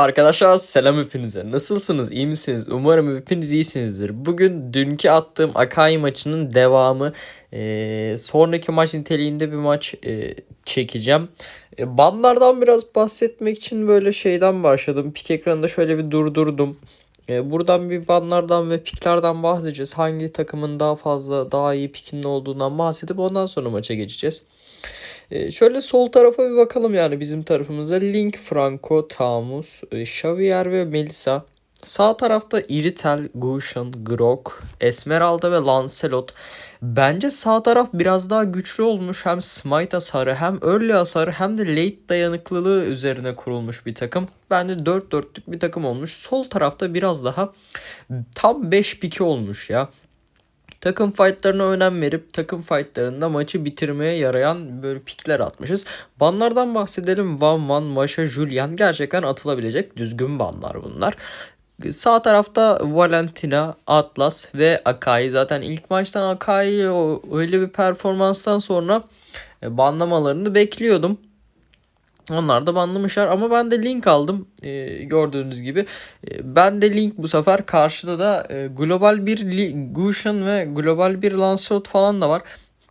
Arkadaşlar selam hepinize. Nasılsınız? İyi misiniz? Umarım hepiniz iyisinizdir. Bugün dünkü attığım Akai maçının devamı. Ee, sonraki maç niteliğinde bir maç e, çekeceğim. E, banlardan biraz bahsetmek için böyle şeyden başladım. Pik ekranında şöyle bir durdurdum. E, buradan bir banlardan ve piklerden bahsedeceğiz. Hangi takımın daha fazla daha iyi pikinin olduğundan bahsedip ondan sonra maça geçeceğiz. Ee, şöyle sol tarafa bir bakalım yani bizim tarafımıza. Link, Franco, Tamus, e, Xavier ve Melissa. Sağ tarafta Iritel, Gushan, Grok, Esmeralda ve Lancelot. Bence sağ taraf biraz daha güçlü olmuş. Hem smite hasarı hem early hasarı hem de late dayanıklılığı üzerine kurulmuş bir takım. Bence 4-4'lük bir takım olmuş. Sol tarafta biraz daha tam 5 piki olmuş ya. Takım fightlarına önem verip takım fightlarında maçı bitirmeye yarayan böyle pikler atmışız. Banlardan bahsedelim. Van Van, Masha, Julian gerçekten atılabilecek düzgün banlar bunlar. Sağ tarafta Valentina, Atlas ve Akai. Zaten ilk maçtan Akai öyle bir performanstan sonra e, banlamalarını bekliyordum. Onlar da banlamışlar ama ben de link aldım e, gördüğünüz gibi. E, ben de link bu sefer karşıda da e, global bir Gushan ve global bir Lancelot falan da var.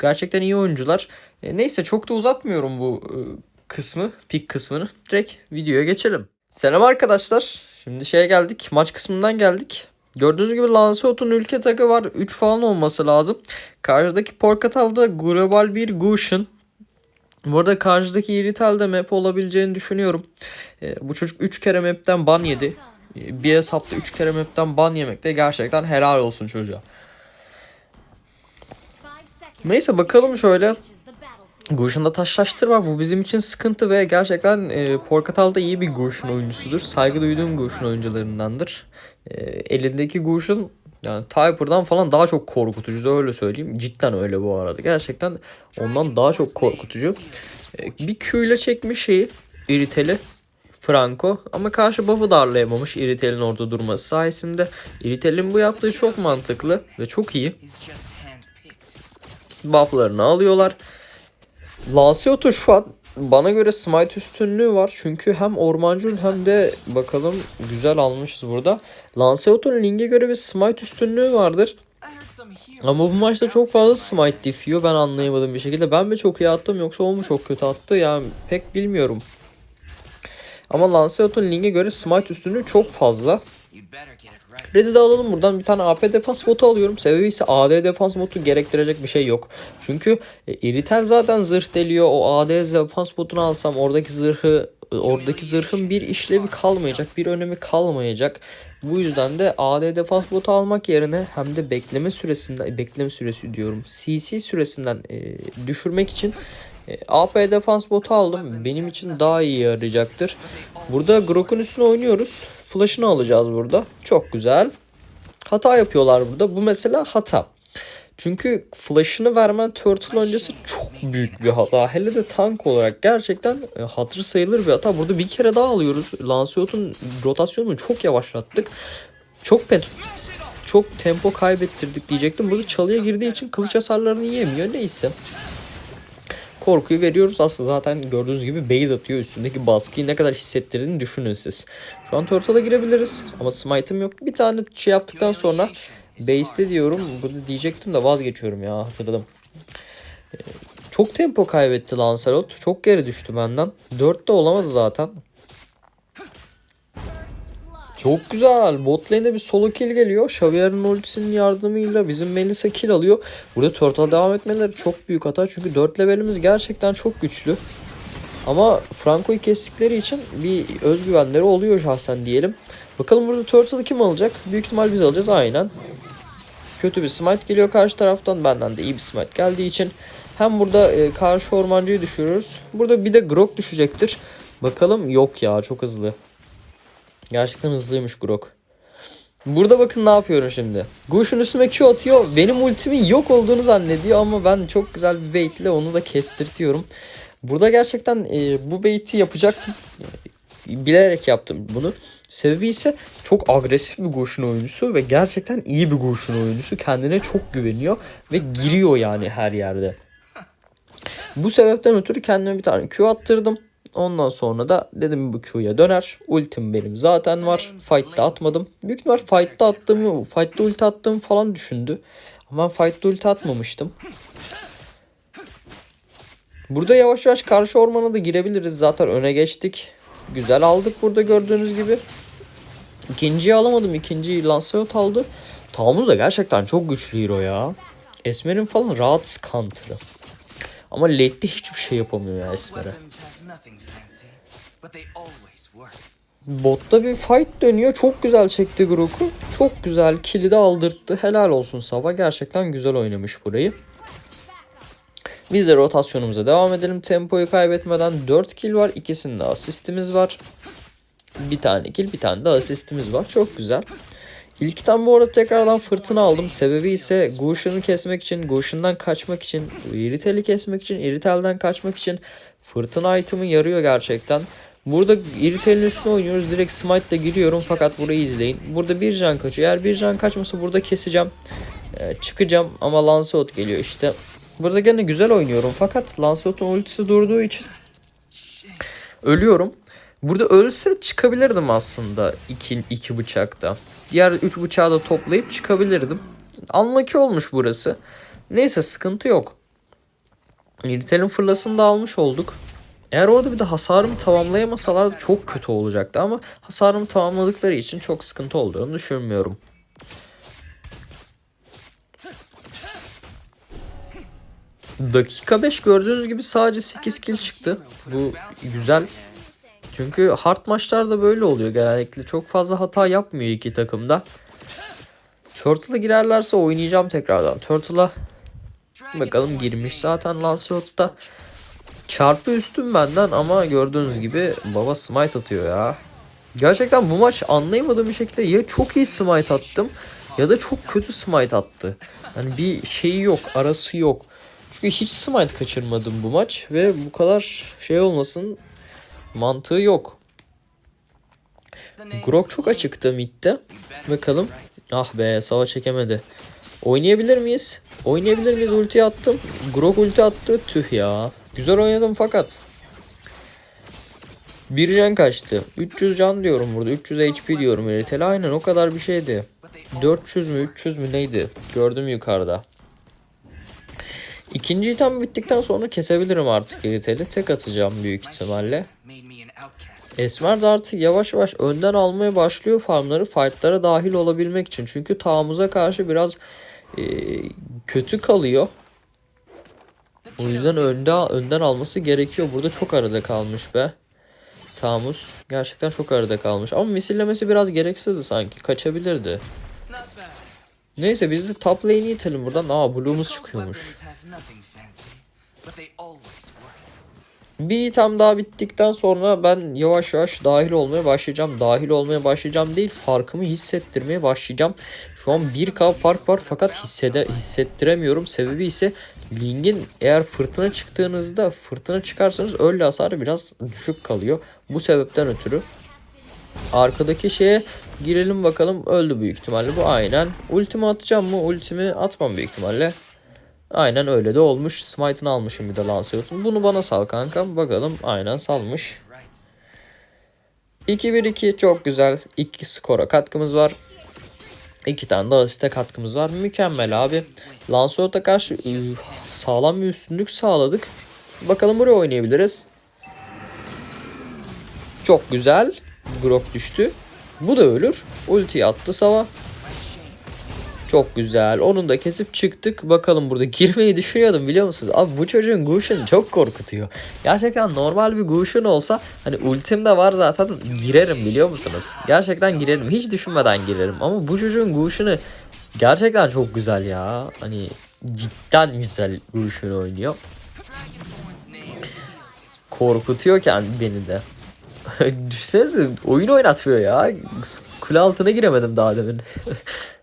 Gerçekten iyi oyuncular. E, neyse çok da uzatmıyorum bu e, kısmı, pik kısmını. Direkt videoya geçelim. Selam arkadaşlar. Şimdi şeye geldik. Maç kısmından geldik. Gördüğünüz gibi Lancelot'un ülke takı var. 3 falan olması lazım. Karşıdaki Porkatal'da global bir Gushan. Bu arada karşıdaki Iritel de map olabileceğini düşünüyorum. E, bu çocuk 3 kere map'ten ban yedi. E, bir hesapta 3 kere map'ten ban yemek de gerçekten helal olsun çocuğa. Neyse bakalım şöyle. Gushin'da taşlaştır var. Bu bizim için sıkıntı ve gerçekten e, Porkatal da iyi bir Gushin oyuncusudur. Saygı duyduğum Gushin oyuncularındandır. E, elindeki Gushin yani Typer'dan falan daha çok korkutucu öyle söyleyeyim. Cidden öyle bu arada. Gerçekten ondan daha çok korkutucu. E, bir Q ile çekmiş şeyi Iritel'i Franco ama karşı buff'ı darlayamamış Iritel'in orada durması sayesinde. Iritel'in bu yaptığı çok mantıklı ve çok iyi. Buff'larını alıyorlar. Lancelot'u şu an bana göre smite üstünlüğü var. Çünkü hem ormancul hem de bakalım güzel almışız burada. Lancelot'un Ling'e göre bir smite üstünlüğü vardır. Ama bu maçta çok fazla smite difiyor. Ben anlayamadım bir şekilde. Ben mi çok iyi attım yoksa o mu çok kötü attı? Yani pek bilmiyorum. Ama Lancelot'un Ling'e göre smite üstünlüğü çok fazla. Red'i alalım buradan bir tane AP defans botu alıyorum. Sebebi ise AD defans botu gerektirecek bir şey yok. Çünkü e, Iritel zaten zırh deliyor. O AD defans botunu alsam oradaki zırhı oradaki zırhın bir işlevi kalmayacak. Bir önemi kalmayacak. Bu yüzden de AD defans botu almak yerine hem de bekleme süresinden bekleme süresi diyorum. CC süresinden e, düşürmek için e, AP defans botu aldım. Benim için daha iyi yarayacaktır. Burada Grok'un üstüne oynuyoruz. Flash'ını alacağız burada. Çok güzel. Hata yapıyorlar burada. Bu mesela hata. Çünkü flash'ını vermen turtle öncesi çok büyük bir hata. Hele de tank olarak gerçekten e, hatır sayılır bir hata. Burada bir kere daha alıyoruz. Lancelot'un rotasyonunu çok yavaşlattık. Çok pet çok tempo kaybettirdik diyecektim. Burada çalıya girdiği için kılıç hasarlarını yiyemiyor. Neyse korkuyu veriyoruz. Aslında zaten gördüğünüz gibi base atıyor. Üstündeki baskıyı ne kadar hissettirdiğini düşünün siz. Şu an Turtle'a girebiliriz. Ama smite'ım yok. Bir tane şey yaptıktan sonra base'de diyorum. Bunu diyecektim de vazgeçiyorum ya hatırladım. Ee, çok tempo kaybetti Lancelot. Çok geri düştü benden. 4'te olamadı zaten. Çok güzel. Bot lane'de bir solo kill geliyor. Xavier'in ultisinin yardımıyla bizim Melissa kill alıyor. Burada Turtle'a devam etmeleri çok büyük hata. Çünkü 4 levelimiz gerçekten çok güçlü. Ama Franco'yu kestikleri için bir özgüvenleri oluyor şahsen diyelim. Bakalım burada Turtle'ı kim alacak? Büyük ihtimal biz alacağız aynen. Kötü bir smite geliyor karşı taraftan. Benden de iyi bir smite geldiği için. Hem burada e, karşı ormancıyı düşürürüz. Burada bir de Grok düşecektir. Bakalım yok ya çok hızlı. Gerçekten hızlıymış Grok. Burada bakın ne yapıyorum şimdi. Gush'un üstüme Q atıyor. Benim ultimin yok olduğunu zannediyor ama ben çok güzel bir bait ile onu da kestirtiyorum. Burada gerçekten e, bu bait'i yapacaktım. Bilerek yaptım bunu. Sebebi ise çok agresif bir Gush'un oyuncusu ve gerçekten iyi bir Gush'un oyuncusu. Kendine çok güveniyor ve giriyor yani her yerde. Bu sebepten ötürü kendime bir tane Q attırdım. Ondan sonra da dedim bu Q'ya döner. Ultim benim zaten var. Fight'ta atmadım. Büyük ihtimal fight'ta attığımı, fight'ta ulti attığımı falan düşündü. Ama ben fight'ta ulti atmamıştım. Burada yavaş yavaş karşı ormana da girebiliriz. Zaten öne geçtik. Güzel aldık burada gördüğünüz gibi. İkinciyi alamadım. İkinciyi Lancelot aldı. Tamuz da gerçekten çok güçlü hero ya. Esmer'in falan rahat counter'ı. Ama late'de hiçbir şey yapamıyor ya Esmer'e. Botta bir fight dönüyor. Çok güzel çekti Grook'u. Çok güzel kilidi aldırttı. Helal olsun Sava. Gerçekten güzel oynamış burayı. Biz de rotasyonumuza devam edelim. Tempoyu kaybetmeden 4 kill var. İkisinde asistimiz var. Bir tane kill bir tane de asistimiz var. Çok güzel. İlkten bu arada tekrardan fırtına aldım. Sebebi ise Gush'unu kesmek için, Gush'undan kaçmak için, Iritel'i kesmek için, Iritel'den kaçmak için fırtına item'ı yarıyor gerçekten. Burada Iritel'in üstüne oynuyoruz. Direkt smite ile giriyorum fakat burayı izleyin. Burada bir can kaçıyor. Eğer bir can kaçmasa burada keseceğim. Ee, çıkacağım ama Lancelot geliyor işte. Burada gene güzel oynuyorum fakat Lancelot'un ultisi durduğu için ölüyorum. Burada ölse çıkabilirdim aslında iki, iki bıçakta. Diğer üç bıçağı da toplayıp çıkabilirdim. Unlucky olmuş burası. Neyse sıkıntı yok. Iritel'in fırlasını da almış olduk. Eğer orada bir de hasarımı tamamlayamasalar çok kötü olacaktı ama hasarımı tamamladıkları için çok sıkıntı olduğunu düşünmüyorum. Dakika 5 gördüğünüz gibi sadece 8 kill çıktı. Bu güzel. Çünkü hard maçlarda böyle oluyor genellikle. Çok fazla hata yapmıyor iki takımda. Turtle'a girerlerse oynayacağım tekrardan. Turtle'a bakalım girmiş zaten Lancelot'ta. Çarpı üstün benden ama gördüğünüz gibi baba smite atıyor ya. Gerçekten bu maç anlayamadığım bir şekilde ya çok iyi smite attım ya da çok kötü smite attı. Yani bir şeyi yok, arası yok. Çünkü hiç smite kaçırmadım bu maç ve bu kadar şey olmasın mantığı yok. Grok çok açıktı midde. Bakalım. Ah be sava çekemedi. Oynayabilir miyiz? Oynayabilir miyiz? Ulti attım. Grok ulti attı. Tüh ya. Güzel oynadım fakat. Bir can kaçtı. 300 can diyorum burada. 300 HP diyorum. Eritel aynen o kadar bir şeydi. 400 mü 300 mü neydi? Gördüm yukarıda. İkinci item bittikten sonra kesebilirim artık Eritel'i. Tek atacağım büyük ihtimalle. Esmer de artık yavaş yavaş önden almaya başlıyor farmları fightlara dahil olabilmek için. Çünkü Tamuz'a karşı biraz e, kötü kalıyor. O yüzden önde, önden alması gerekiyor. Burada çok arada kalmış be. Tamuz gerçekten çok arada kalmış. Ama misillemesi biraz gereksizdi sanki. Kaçabilirdi. Neyse biz de top lane'i itelim buradan. Aa Blue'umuz çıkıyormuş. Bir item daha bittikten sonra ben yavaş yavaş dahil olmaya başlayacağım. Dahil olmaya başlayacağım değil farkımı hissettirmeye başlayacağım. Şu an 1k fark var fakat hissede, hissettiremiyorum. Sebebi ise Ling'in eğer fırtına çıktığınızda fırtına çıkarsanız öyle hasarı biraz düşük kalıyor. Bu sebepten ötürü. Arkadaki şeye girelim bakalım öldü büyük ihtimalle bu aynen. Ultimi atacağım mı? Ultimi atmam büyük ihtimalle. Aynen öyle de olmuş. Smite'ını almışım bir de Lancelot'un. Bunu bana sal kankam. Bakalım aynen salmış. Right. 2-1-2 çok güzel. 2 skora katkımız var. 2 tane de asiste katkımız var. Mükemmel abi. Lancelot'a karşı üh, sağlam bir üstünlük sağladık. Bakalım buraya oynayabiliriz. Çok güzel. Grok düştü. Bu da ölür. Ulti attı sava. Çok güzel. Onun da kesip çıktık. Bakalım burada girmeyi düşünüyordum biliyor musunuz? Abi bu çocuğun Gush'un çok korkutuyor. Gerçekten normal bir Gush'un olsa hani ultim de var zaten girerim biliyor musunuz? Gerçekten girerim. Hiç düşünmeden girerim. Ama bu çocuğun Gush'unu gerçekten çok güzel ya. Hani cidden güzel Gush'unu oynuyor. Korkutuyor kendi beni de. Düşünsenize oyun oynatmıyor ya. Kule altına giremedim daha demin.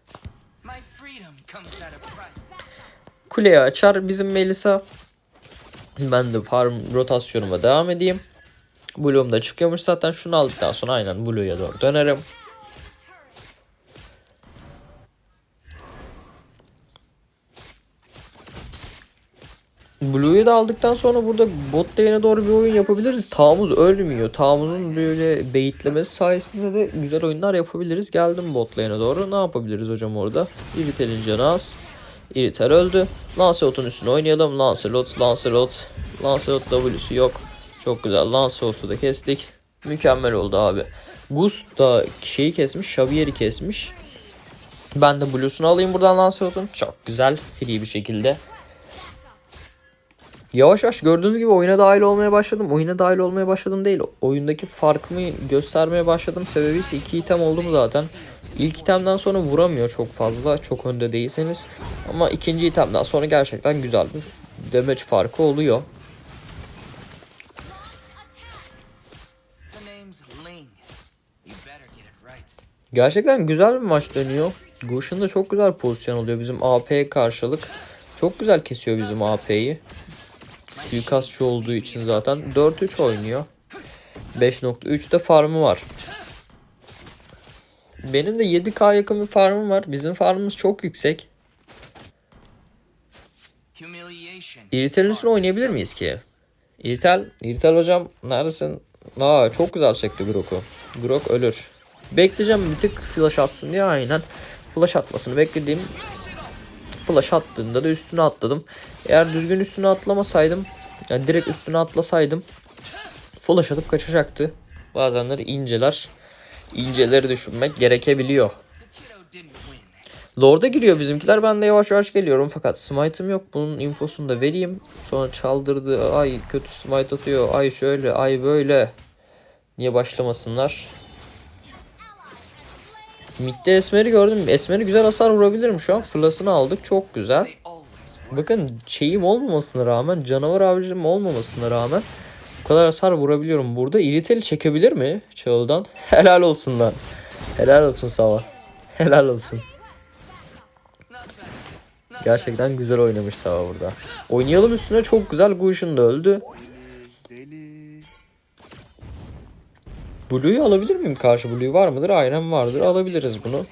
Kuleyi açar bizim Melisa. Ben de farm rotasyonuma devam edeyim. Blue'um da çıkıyormuş zaten. Şunu aldıktan sonra aynen Blue'ya doğru dönerim. Blue'yu da aldıktan sonra burada bot lane'e doğru bir oyun yapabiliriz. Tağımız ölmüyor. Tağımızın böyle beyitlemesi sayesinde de güzel oyunlar yapabiliriz. Geldim bot lane'e doğru. Ne yapabiliriz hocam orada? Irritel'in canı Irritel öldü. Lancelot'un üstüne oynayalım. Lancelot, Lancelot. Lancelot W'su yok. Çok güzel. Lancelot'u da kestik. Mükemmel oldu abi. Gus da şeyi kesmiş. Xavier'i kesmiş. Ben de Blue'sunu alayım buradan Lancelot'un. Çok güzel. Free bir şekilde. Yavaş yavaş gördüğünüz gibi oyuna dahil olmaya başladım. Oyuna dahil olmaya başladım değil. Oyundaki farkımı göstermeye başladım. Sebebi ise iki item oldu mu zaten. İlk itemden sonra vuramıyor çok fazla. Çok önde değilseniz. Ama ikinci itemden sonra gerçekten güzel bir damage farkı oluyor. Gerçekten güzel bir maç dönüyor. Gush'un da çok güzel pozisyon oluyor bizim AP'ye karşılık. Çok güzel kesiyor bizim AP'yi. Suikastçı olduğu için zaten 4-3 oynuyor. 5.3'te farmı var. Benim de 7K yakın bir farmım var. Bizim farmımız çok yüksek. İritel'in oynayabilir miyiz ki? İritel, İritel hocam neredesin? Aa çok güzel çekti Grok'u. Grok ölür. Bekleyeceğim bir tık flash atsın diye aynen. Flash atmasını beklediğim flash attığında da üstüne atladım. Eğer düzgün üstüne atlamasaydım yani direkt üstüne atlasaydım flash atıp kaçacaktı. Bazenleri inceler. İnceleri düşünmek gerekebiliyor. Lord'a giriyor bizimkiler. Ben de yavaş yavaş geliyorum. Fakat smite'ım yok. Bunun infosunu da vereyim. Sonra çaldırdı. Ay kötü smite atıyor. Ay şöyle. Ay böyle. Niye başlamasınlar? Mid'de Esmer'i gördüm. Esmer'i güzel hasar vurabilirim şu an. Fırlasını aldık. Çok güzel. Bakın şeyim olmamasına rağmen, canavar avcım olmamasına rağmen bu kadar hasar vurabiliyorum. Burada Irritel'i çekebilir mi Çağıl'dan? Helal olsun lan. Helal olsun Sava. Helal olsun. Gerçekten güzel oynamış Sava burada. Oynayalım üstüne çok güzel. Gush'un da öldü. Blue'yu alabilir miyim karşı? Blue var mıdır? Aynen vardır. Alabiliriz bunu.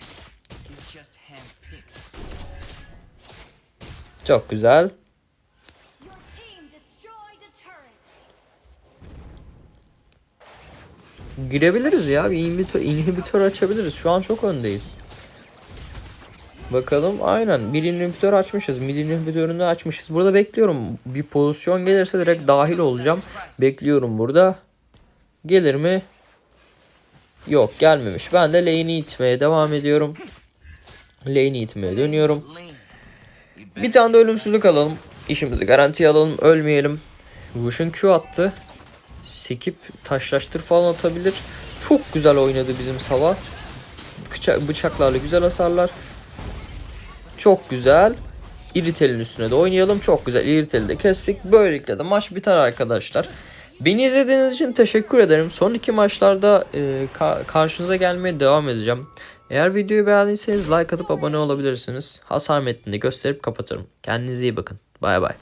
Çok güzel. Girebiliriz ya. Bir inhibitör, inhibitör açabiliriz. Şu an çok öndeyiz. Bakalım aynen bir inhibitör açmışız. Mid inhibitörünü açmışız. Burada bekliyorum. Bir pozisyon gelirse direkt dahil olacağım. Bekliyorum burada. Gelir mi? Yok gelmemiş. Ben de lane'i itmeye devam ediyorum. Lane'i itmeye dönüyorum. Bir tane de ölümsüzlük alalım. İşimizi garantiye alalım. Ölmeyelim. Wushin Q attı. Sekip taşlaştır falan atabilir. Çok güzel oynadı bizim Sava. Bıça- bıçaklarla güzel hasarlar. Çok güzel. Irritel'in üstüne de oynayalım. Çok güzel. Irritel'i de kestik. Böylelikle de maç biter arkadaşlar. Beni izlediğiniz için teşekkür ederim. Son iki maçlarda e, ka- karşınıza gelmeye devam edeceğim. Eğer videoyu beğendiyseniz like atıp abone olabilirsiniz. Hasar metnini gösterip kapatırım. Kendinize iyi bakın. Bay bay.